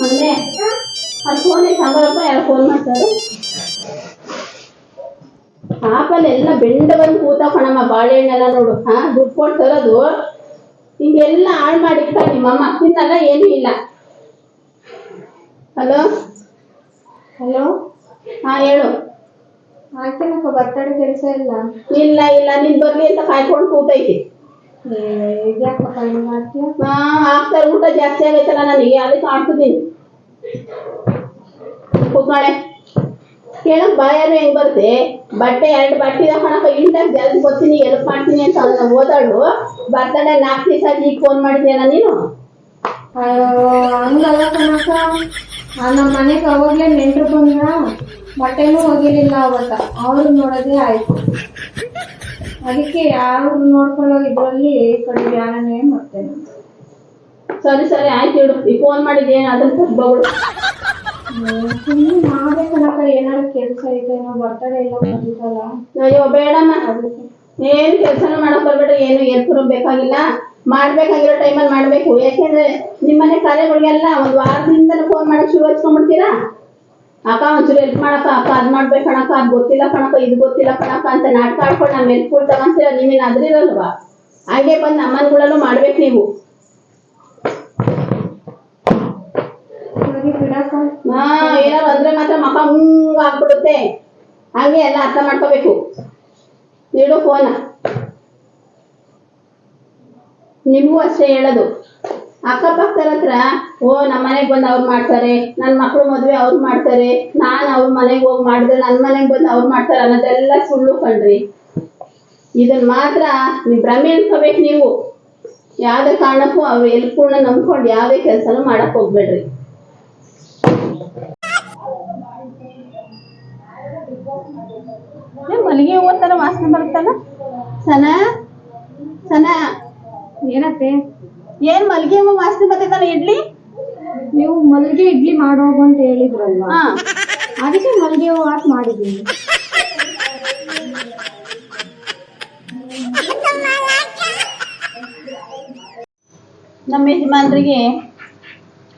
ಮೊನ್ನೆ ಫೋನ್ ಸಾಂಬಾರಪ್ಪ ಯಾರು ಫೋನ್ ಮಾಡ್ತಾರೆ? ಆಪಲ್ ಎಲ್ಲ ಬೆಂಡ ಬಂದು ಕೂತಕೊಣಮ್ಮ ಕಣಮ್ಮ ಬಾಳೆಹಣ್ಣೆಲ್ಲ ನೋಡು. ಹಾ ದುಡ್ಡು ಕೊಟ್ಟು ತರೋದು. ಹಿಂಗೆಲ್ಲ ಹಾಳು ಮಾಡಿಕ್ತ ನಿಮ್ಮಮ್ಮ ತಿನ್ನಲ್ಲ ಏನೂ ಇಲ್ಲ. ಹಲೋ ಹಲೋ ಹಾ ಹೇಳು. ಆಯ್ತೇನಕ್ಕ ಬರ್ತಾಡೆ ಕೆಲಸ ಇಲ್ಲ. ಇಲ್ಲ ಇಲ್ಲ ನೀನ್ ಬರ್ಲಿ ಅಂತ ಕಾಯ್ಕೊಂಡು ಕೂತೈತಿ. ಇದ್ಯಾಕಪ್ಪ ಹಿಂಗ್ ಮಾಡ್ತೀಯ ಹಾ ಆಗ್ತಾರೆ ಊಟ ಜಾಸ್ತಿ ಆಗೈತಲ್ಲ ನನಗೆ ಅದಕ್ಕೆ ಆಡ್ತಿದ್ದೀನಿ ಕೂತ್ಕೊಳ್ಳೆ ಕೇಳಕ್ ಬಾಯಾರು ಹೆಂಗ್ ಬರುತ್ತೆ? ಬಟ್ಟೆ ಎರಡು ಬಟ್ಟೆ ಕಣಕ ಇಂಟಾಗ ಜಲ್ದಿ ಬರ್ತೀನಿ ಎಲ್ಪ್ ಮಾಡ್ತೀನಿ ಅಂತ ಅವ್ನ ಓದಾಳು ಬರ್ತಡೆ ನಾಲ್ಕು ದಿವಸ ಈಗ ಫೋನ್ ಮಾಡಿದ್ಯಾನ ನೀನು? ಅಯ್ಯೋ ಹಂಗಲ್ಲ ಕಣಕ್ಕ ನಮ್ಮ ಮನೆಗೆ ಅವಾಗ್ಲೇ ನೆಂಟ್ರು ಬಂದ್ರ ಬಟ್ಟೆನೂ ಹೋಗಿರ್ಲಿಲ್ಲ ಅವತ್ತ. ಅವ್ರು ನೋಡೋದೇ ಆಯ್ತು. ಅದಕ್ಕೆ ಯಾರು ನೋಡ್ಕೊಳ್ಳೋ ಇದ್ರಲ್ಲಿ ಕಡೆ ಯಾರನ್ನೇ ಮಾಡ್ತೇನೆ ಸರಿ ಸರಿ ಆಯ್ತು ಇಡು. ಈ ಫೋನ್ ಮಾಡಿದ್ದೆ ಏನಾದ್ರೂ ಕೊಟ್ಬೋಗಳು ಸುಮ್ಮನೆ ಕಣಕ್ಕ ಏನಾದ್ರು ಕೆಲಸ ಐತೇನೋ ಎಲ್ಲ ಬಂದಿತ್ತಲ್ಲ. ಅಯ್ಯೋ ಬೇಡಮ್ಮ. ಏನು ಕೆಲಸನೂ ಮಾಡಕ್ ಬರ್ಬೇಡ ಏನು ಎಲ್ಪರು ಬೇಕಾಗಿಲ್ಲ. ಮಾಡ್ಬೇಕಾಗಿರೋ ಟೈಮಲ್ಲಿ ಮಾಡ್ಬೇಕು. ಯಾಕೆಂದ್ರೆ ನಿಮ್ಮನೆ ಕಾರ್ಯಗಳಿಗೆಲ್ಲ ಒಂದು ವಾರದಿಂದ ಫೋನ್ ಮಾಡಕ್ ಶುರು ಹಚ್ಕೊಂಡ್ಬಿಡ್ತೀರಾ? ಅಕ್ಕ ಒಂಚೂರು ಹೆಲ್ಪ್ ಮಾಡಕ್ಕ ಅಕ್ಕ ಅದ್ ಮಾಡ್ಬೇಕು ಕಣಕ್ಕ ಅದ್ ಗೊತ್ತಿಲ್ಲ ಕಣಕ್ಕ ಇದು ಗೊತ್ತಿಲ್ಲ ಕಣಕ್ಕ ಅಂತ ನಾಟಕ ಆಡ್ಕೊಂಡು ನಮ್ಮ ಹೆಲ್ಪ್ಗಳು ತಗೊಂತೀರ ನೀವೇನು ಅದ್ರಿರಲ್ವಾ? ಹಾಗೆ ಬಂದು ನಮ್ಮನ್ಗಳಲ್ಲೂ ಮಾಡ್ಬೇಕು ನೀವು. ಹಾ ಏನಾರು ಅಂದ್ರೆ ಮಾತ್ರ ಮಕ ಮುಂಗ ಆಗ್ಬಿಡುತ್ತೆ ಹಾಗೆ ಎಲ್ಲ ಅರ್ಥ ಮಾಡ್ಕೋಬೇಕು. ನೀಡು ಫೋನ. ನಿಮಗೂ ಅಷ್ಟೇ ಹೇಳೋದು. ಅಕ್ಕಪಕ್ಕದ ಹತ್ರ ಓ ನಮ್ಮ ಮನೆಗೆ ಬಂದು ಅವ್ರು ಮಾಡ್ತಾರೆ ನನ್ನ ಮಕ್ಕಳು ಮದುವೆ ಅವ್ರು ಮಾಡ್ತಾರೆ ನಾನು ಅವ್ರ ಮನೆಗೆ ಹೋಗಿ ಮಾಡಿದ್ರೆ ನನ್ನ ಮನೆಗೆ ಬಂದು ಅವ್ರು ಮಾಡ್ತಾರೆ ಅನ್ನೋದೆಲ್ಲ ಸುಳ್ಳು ಕಣ್ರಿ. ಇದನ್ನ ಮಾತ್ರ ನೀವು ಭ್ರಮೆ ಅನ್ಕೋಬೇಕು ನೀವು. ಯಾವುದೇ ಕಾರಣಕ್ಕೂ ಅವ್ರು ಎಲ್ಪೂರ್ಣ ನಂಬ್ಕೊಂಡು ಯಾವುದೇ ಕೆಲಸನೂ ಮಾಡಕ್ ಹೋಗ್ಬೇಡ್ರಿ. ಮಲ್ಲಿಗೆ ಹೂವ ಥರ ವಾಸನೆ ಬರುತ್ತಲ್ಲ? ಸನ ಸನ. ಏನತ್ತೆ? ಮಲ್ಲಿಗೆ ಹೂವು ವಾಸನೆ ಬರ್ತೈತಲ್ಲ ಇಡ್ಲಿ? ನೀವು ಮಲ್ಗೆ ಇಡ್ಲಿ ಮಾಡೋಗು ಅಂತ ಹೇಳಿದ್ರಲ್ವಾ? ಹಾ. ಅದಕ್ಕೆ ಮಲ್ಗೆ ಹೂವು ಹಾಕಿ ಮಾಡಿದ್ದೀನಿ. ನಮ್ಮ ಯಜಮಾನ್ರಿಗೆ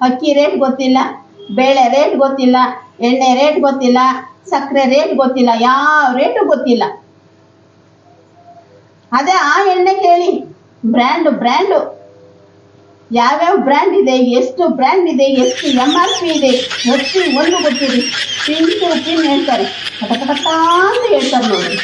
ಅಕ್ಕಿ ರೇಟ್ ಗೊತ್ತಿಲ್ಲ ಬೇಳೆ ರೇಟ್ ಗೊತ್ತಿಲ್ಲ ಎಣ್ಣೆ ರೇಟ್ ಗೊತ್ತಿಲ್ಲ ಸಕ್ಕರೆ ರೇಟ್ ಗೊತ್ತಿಲ್ಲ ಯಾವ ರೇಟು ಗೊತ್ತಿಲ್ಲ. ಅದೇ ಆ ಎಣ್ಣೆ ಕೇಳಿ ಬ್ರ್ಯಾಂಡು ಬ್ರ್ಯಾಂಡು ಯಾವ್ಯಾವ ಬ್ರ್ಯಾಂಡ್ ಇದೆ, ಎಷ್ಟು ಬ್ರ್ಯಾಂಡ್ ಇದೆ, ಎಷ್ಟು ಎಂ ಆರ್ ಪಿ ಇದೆ ಪ್ರತಿ ಒಂದು ಗೊತ್ತಿದೆ. ಪಿನ್ ಟು ಪಿನ್ ಹೇಳ್ತಾರೆ. ಕಟ ಕಟ ಅಂತ ಹೇಳ್ತಾರೆ ನೋಡಿ.